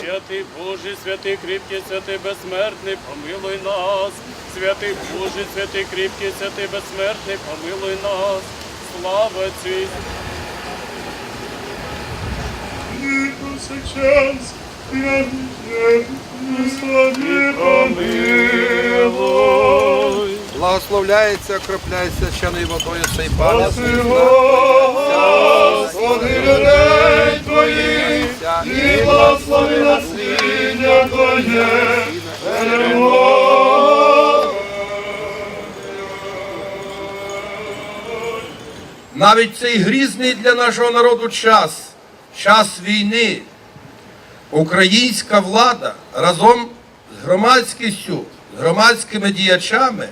Святий Боже, святий кріпкий, святий безсмертний, помилуй нас. Святий Боже, святий кріпкий, святий безсмертний, помилуй нас. Слава Сейчас я помилуй. Благословляється, окропляється щаною водою цей пам'ять. Благослови наслідня Твоє, Навіть цей грізний для нашого народу час, час війни, українська влада разом з громадськістю, з громадськими діячами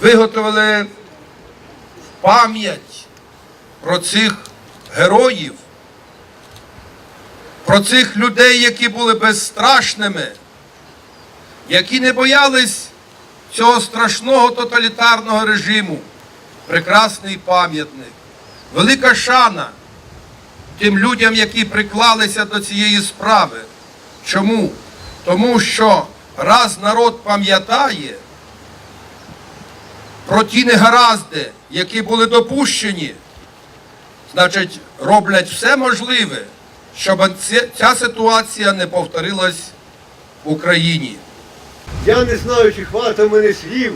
виготовили пам'ять про цих героїв, про цих людей, які були безстрашними, які не боялись цього страшного тоталітарного режиму прекрасний пам'ятник, велика шана тим людям, які приклалися до цієї справи. Чому? Тому що раз народ пам'ятає про ті негаразди, які були допущені, значить, роблять все можливе, щоб ця- ситуація не повторилась в Україні. Я не знаю, чи хватить в мене слів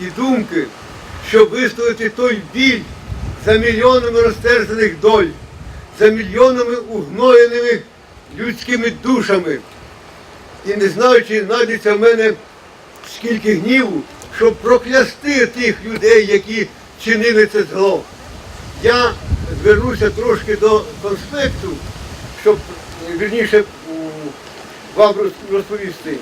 і думки, щоб висловити той біль за мільйонами розтерзаних доль, за мільйонами угноєними людськими душами. І не знаю, чи знайдеться в мене скільки гніву, щоб проклясти тих людей, які чинили це зло. Я звернуся трошки до конспекту, щоб вірніше вам розповісти.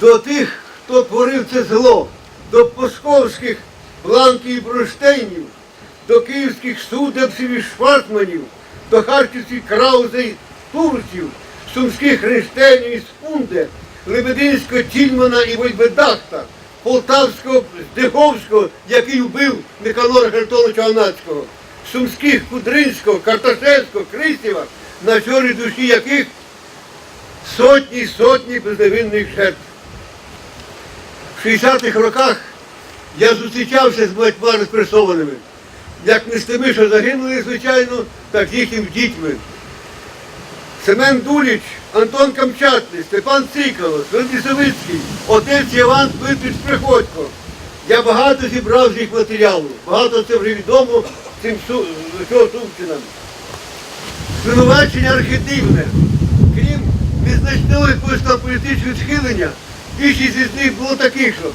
До тих, хто творив це зло, до московських бланків і бронштейнів, до київських судебців і швартманів, до харківських краузей турців, сумських Хриштенів і Спунде, Лебединського Тільмана і Войбедахта, Полтавського Здиховського, який вбив Никанора Хартоновича Анацького, сумських Кудринського, Карташевського, Крисєва, на чорній душі яких сотні й сотні безневинних жертв. В 60-х роках я зустрічався з багатьма репресованими. Як не з тими, що загинули, звичайно, так з їхніми дітьми. Семен Дуліч, Антон Камчатний, Степан Цикало, Савицький, отець Іван Дмитрич Приходько. Я багато зібрав з їх матеріалу. Багато це вже відомо цим Сумчинам. Звинувачення архетивне. Крім незначного там політичного схилення, більшість із них було таких, що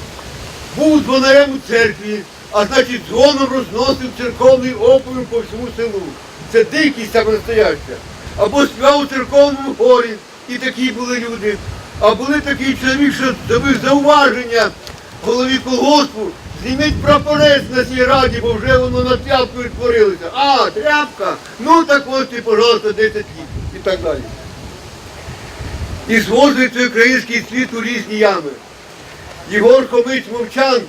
був дзвонарем у церкві, а значить дзвоном розносив церковний опіум по всьому селу. Це дикість саме настояща. Або співав у церковному хорі, і такі були люди. А були такі чоловік, що зробив зауваження голові колгоспу, зніміть прапорець на цій раді, бо вже воно на тряпку відтворилося. А, тряпка, ну так ось і, пожалуйста, 10 літ і так далі. І звозить цей український світ у різні ями. Єгор Хомич Мовчан,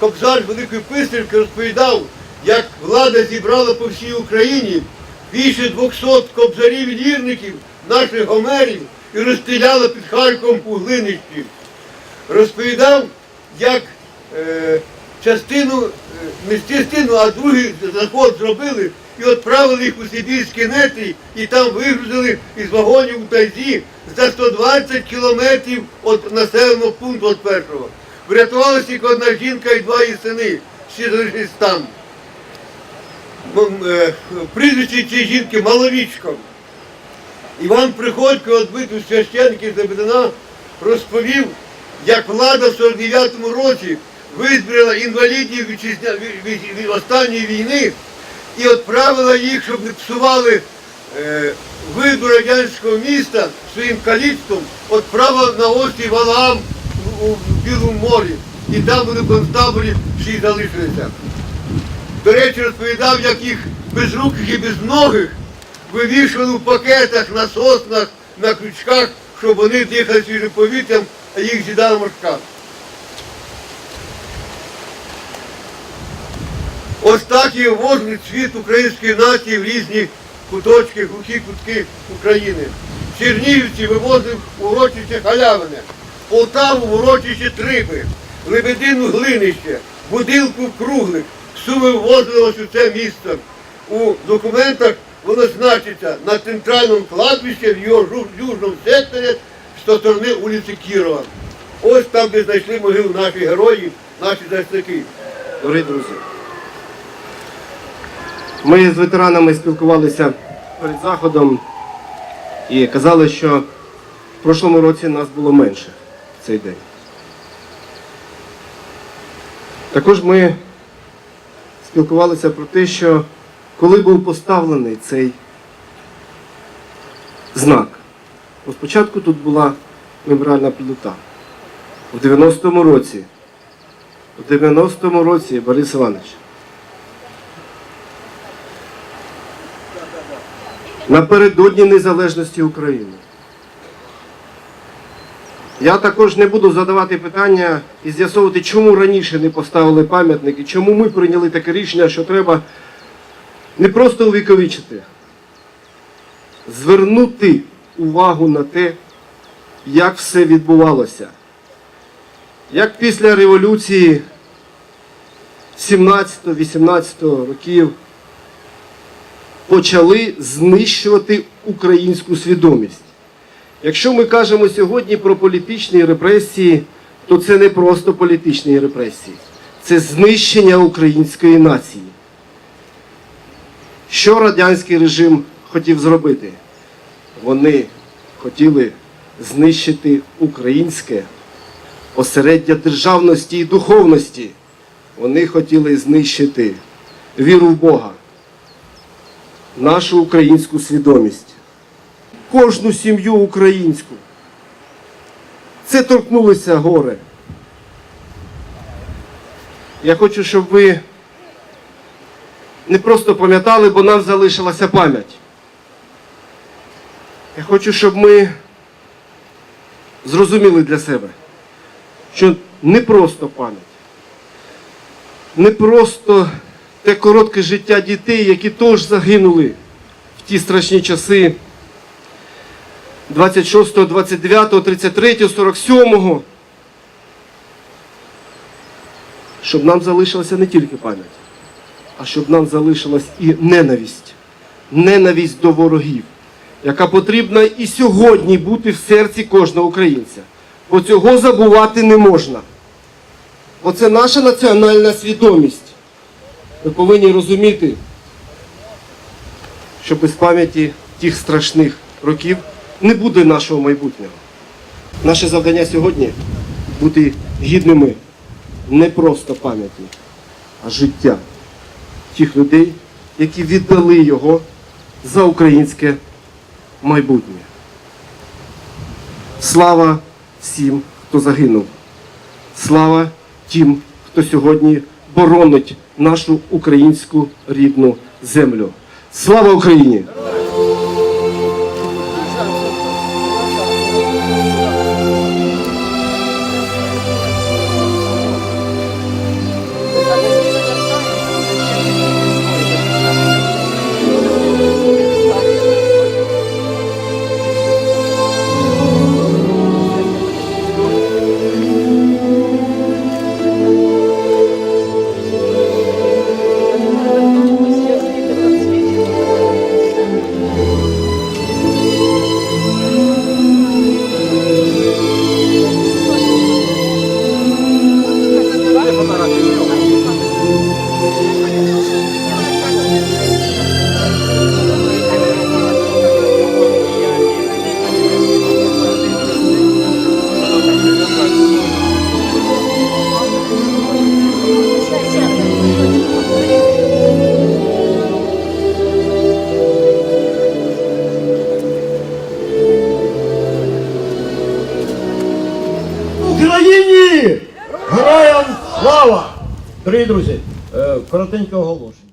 кобзар Великої Писарівки, розповідав, як влада зібрала по всій Україні більше 200 кобзарів і лірників, наших гомерів, і розстріляла під Харковом у глинищі. Розповідав, як е, частину, е, не частину, а другий заход зробили і відправили їх у Сибірські нетрі, і там вигрузили із вагонів у тайзі за 120 кілометрів від населеного пункту від першого. Врятувалася тільки одна жінка і два її сини, всі залишились там. Е, Прізвище цієї жінки Маловічко. Іван Приходько, відбитий священників Забедина, розповів, як влада в 49-му році визбирала інвалідів від, останньої війни і відправила їх, щоб не псували е, виду радянського міста своїм каліцтвом, відправила на острів Валаам у, Білому морі. І там вони концтаборі всі залишилися. До речі, розповідав, як їх безруких і безногих вивішували в пакетах на соснах, на крючках, щоб вони дихали свіжим повітрям, а їх з'їдала морська. Ось так і ввозить світ української нації в різні куточки, глухі кутки України. Чернігівці вивозив урочище халявине, Полтаву в урочище Триби, Лебедину глинище, Будилку круглик. Суми ввозилось у це місто. У документах воно значиться на центральному кладбищі в його южному секторі з сторони вулиці Кірова. Ось там, де знайшли могилу наших героїв, наші захисники. Дорогі друзі, ми з ветеранами спілкувалися перед заходом і казали, що в прошлому році нас було менше в цей день. Також ми спілкувалися про те, що коли був поставлений цей знак, бо спочатку тут була меморіальна плита. У 90-му році у 90-му році, Борис Іванович. Напередодні незалежності України. Я також не буду задавати питання і з'ясовувати, чому раніше не поставили пам'ятник і чому ми прийняли таке рішення, що треба не просто увіковічити, звернути увагу на те, як все відбувалося. Як після революції 17-18 років почали знищувати українську свідомість. Якщо ми кажемо сьогодні про політичні репресії, то це не просто політичні репресії, це знищення української нації. Що радянський режим хотів зробити? Вони хотіли знищити українське осереддя державності і духовності. Вони хотіли знищити віру в Бога, нашу українську свідомість, кожну сім'ю українську. Це торкнулося горе. Я хочу, щоб ви не просто пам'ятали, бо нам залишилася пам'ять. Я хочу, щоб ми зрозуміли для себе що не просто пам'ять, не просто те коротке життя дітей, які теж загинули в ті страшні часи 26, 29, 33, 47. Щоб нам залишилася не тільки пам'ять, а щоб нам залишилась і ненависть, ненависть до ворогів, яка потрібна і сьогодні бути в серці кожного українця. Бо цього забувати не можна. Бо це наша національна свідомість. Ми повинні розуміти, що без пам'яті тих страшних років не буде нашого майбутнього. Наше завдання сьогодні бути гідними не просто пам'яті, а життя тих людей, які віддали його за українське майбутнє. Слава всім, хто загинув. Слава тим, хто сьогодні боронить нашу українську рідну землю. Слава Україні! Дорогі друзі, е, коротеньке оголошення.